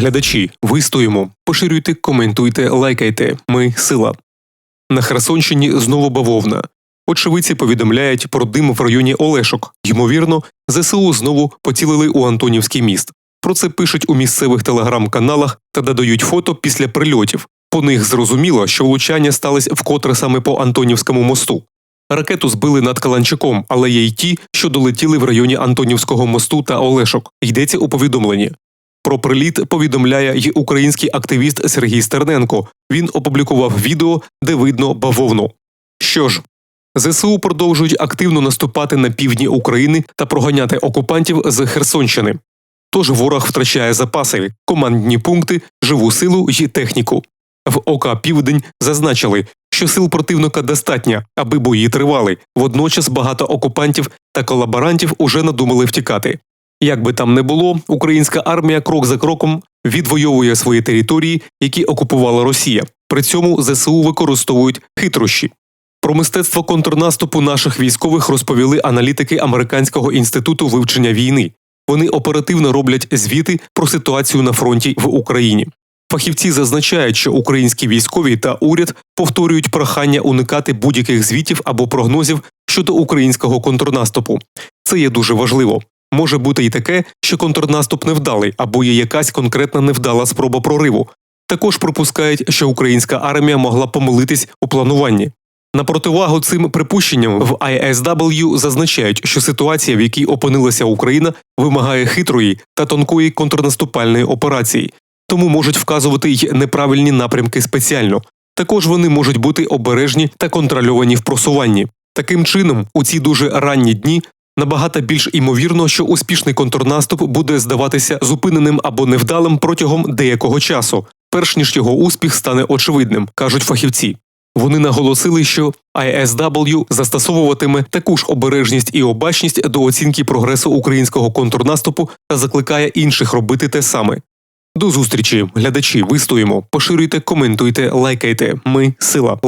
глядачі, вистоїмо. Поширюйте, коментуйте, лайкайте. Ми сила. На Херсонщині знову бавовна. Очевидці повідомляють про дим в районі Олешок. Ймовірно, ЗСУ знову поцілили у Антонівський міст. Про це пишуть у місцевих телеграм-каналах та додають фото після прильотів. По них зрозуміло, що влучання сталося вкотре саме по Антонівському мосту. Ракету збили над Каланчиком, але є й ті, що долетіли в районі Антонівського мосту та Олешок. Йдеться у повідомленні. Про приліт повідомляє й український активіст Сергій Стерненко. Він опублікував відео, де видно бавовну. Що ж, ЗСУ продовжують активно наступати на півдні України та проганяти окупантів з Херсонщини. Тож ворог втрачає запаси, командні пункти, живу силу й техніку. В ОК Південь зазначили, що сил противника достатньо, аби бої тривали. Водночас багато окупантів та колаборантів уже надумали втікати. Як би там не було, українська армія крок за кроком відвоює свої території, які окупувала Росія. При цьому ЗСУ використовують хитрощі. Про мистецтво контрнаступу наших військових розповіли аналітики Американського інституту вивчення війни. Вони оперативно роблять звіти про ситуацію на фронті в Україні. Фахівці зазначають, що українські військові та уряд повторюють прохання уникати будь-яких звітів або прогнозів щодо українського контрнаступу. Це є дуже важливо. Може бути і таке, що контрнаступ невдалий або є якась конкретна невдала спроба прориву. Також припускають, що українська армія могла помилитись у плануванні. На противагу цим припущенням в ISW зазначають, що ситуація, в якій опинилася Україна, вимагає хитрої та тонкої контрнаступальної операції, тому можуть вказувати й неправильні напрямки спеціально. Також вони можуть бути обережні та контрольовані в просуванні. Таким чином, у ці дуже ранні дні набагато більш імовірно, що успішний контрнаступ буде здаватися зупиненим або невдалим протягом деякого часу, перш ніж його успіх стане очевидним, кажуть фахівці. Вони наголосили, що ISW застосовуватиме таку ж обережність і обачність до оцінки прогресу українського контрнаступу та закликає інших робити те саме. До зустрічі, глядачі, вистоїмо, поширюйте, коментуйте, лайкайте. Ми сила.